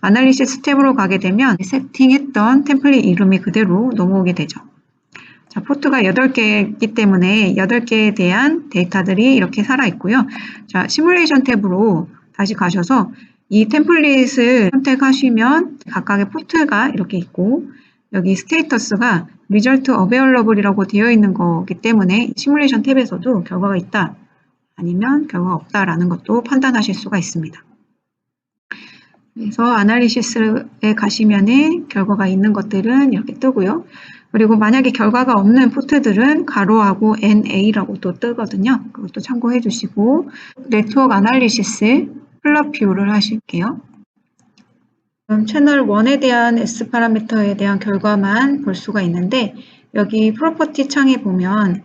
아날리시스 탭으로 가게 되면 세팅했던 템플릿 이름이 그대로 넘어오게 되죠. 자, 포트가 8개이기 때문에 8개에 대한 데이터들이 이렇게 살아있고요. 자, 시뮬레이션 탭으로 다시 가셔서 이 템플릿을 선택하시면 각각의 포트가 이렇게 있고 여기 스테이터스가 result available이라고 되어 있는 거기 때문에 시뮬레이션 탭에서도 결과가 있다 아니면 결과가 없다라는 것도 판단하실 수가 있습니다. 그래서 아날리시스에 가시면은 결과가 있는 것들은 이렇게 뜨고요. 그리고 만약에 결과가 없는 포트들은 가로하고 NA라고 또 뜨거든요. 그것도 참고해 주시고 네트워크 아날리시스 뷰를 하실게요. 그럼 채널 1에 대한 S 파라미터에 대한 결과만 볼 수가 있는데 여기 프로퍼티 창에 보면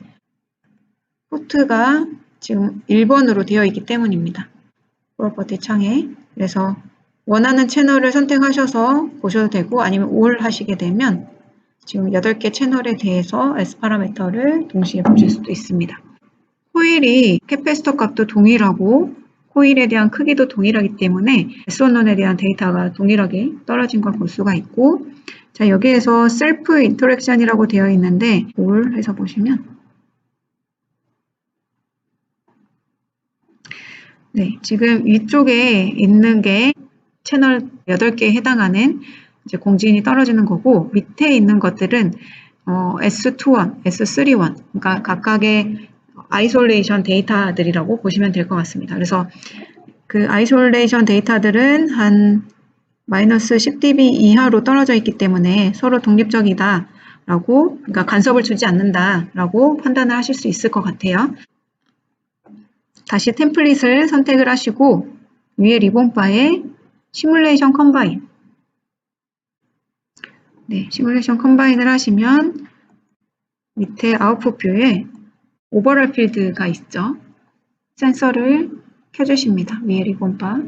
포트가 지금 1번으로 되어 있기 때문입니다. 프로퍼티 창에 그래서 원하는 채널을 선택하셔서 보셔도 되고 아니면 올 하시게 되면 지금 8개 채널에 대해서 S 파라미터를 동시에 보실 수도 있습니다. 코일이 캐패시터 값도 동일하고 코일에 대한 크기도 동일하기 때문에 S1론에 대한 데이터가 동일하게 떨어진 걸 볼 수가 있고 자 여기에서 셀프 인터랙션이라고 되어 있는데 올 해서 보시면 네, 지금 위쪽에 있는 게 채널 8개에 해당하는 이제 공진이 떨어지는 거고 밑에 있는 것들은 어, S21, S31 그러니까 각각의 아이솔레이션 데이터들이라고 보시면 될 것 같습니다. 그래서 그 아이솔레이션 데이터들은 한 마이너스 10dB 이하로 떨어져 있기 때문에 서로 독립적이다 라고 그러니까 간섭을 주지 않는다 라고 판단을 하실 수 있을 것 같아요. 다시 템플릿을 선택을 하시고 위에 리본 바에 시뮬레이션 컴바인 네, 시뮬레이션 컴바인을 하시면 밑에 아웃풋 뷰에 오버럴 필드가 있죠. 센서를 켜주십니다. 위에 리본바.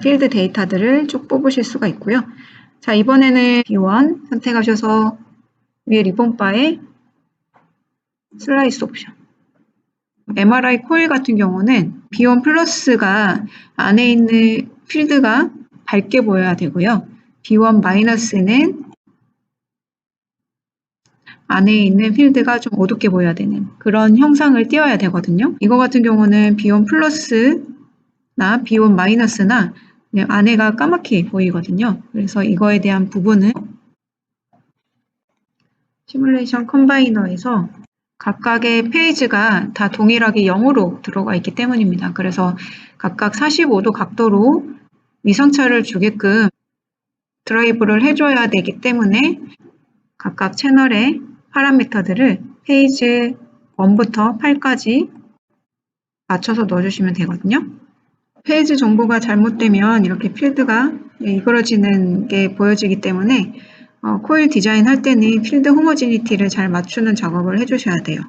필드 데이터들을 쭉 뽑으실 수가 있고요. 자, 이번에는 B1 선택하셔서 위에 리본 바에 슬라이스 옵션. MRI 코일 같은 경우는 B1 플러스가 안에 있는 필드가 밝게 보여야 되고요. B1 마이너스는 안에 있는 필드가 좀 어둡게 보여야 되는 그런 형상을 띄워야 되거든요. 이거 같은 경우는 B1 플러스나 B1 마이너스나 안에가 까맣게 보이거든요. 그래서 이거에 대한 부분은 시뮬레이션 컴바이너에서 각각의 페이지가 다 동일하게 0으로 들어가 있기 때문입니다. 그래서 각각 45도 각도로 위성차를 주게끔 드라이브를 해줘야 되기 때문에 각각 채널의 파라미터들을 페이지 1부터 8까지 맞춰서 넣어주시면 되거든요. 페이지 정보가 잘못되면 이렇게 필드가 이그러지는 게 보여지기 때문에 어, 코일 디자인 할 때는 필드 호모지니티를 잘 맞추는 작업을 해주셔야 돼요.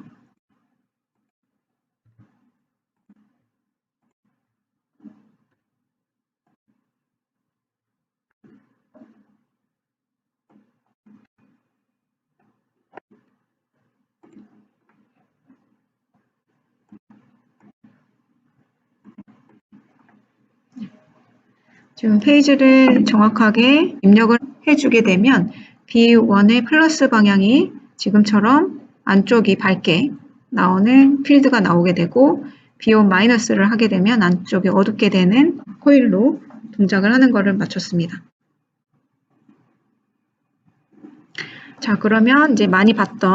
지금 페이지를 정확하게 입력을 해주게 되면 B1의 플러스 방향이 지금처럼 안쪽이 밝게 나오는 필드가 나오게 되고 B1 마이너스를 하게 되면 안쪽이 어둡게 되는 코일로 동작을 하는 것을 맞췄습니다. 자 그러면 이제 많이 봤던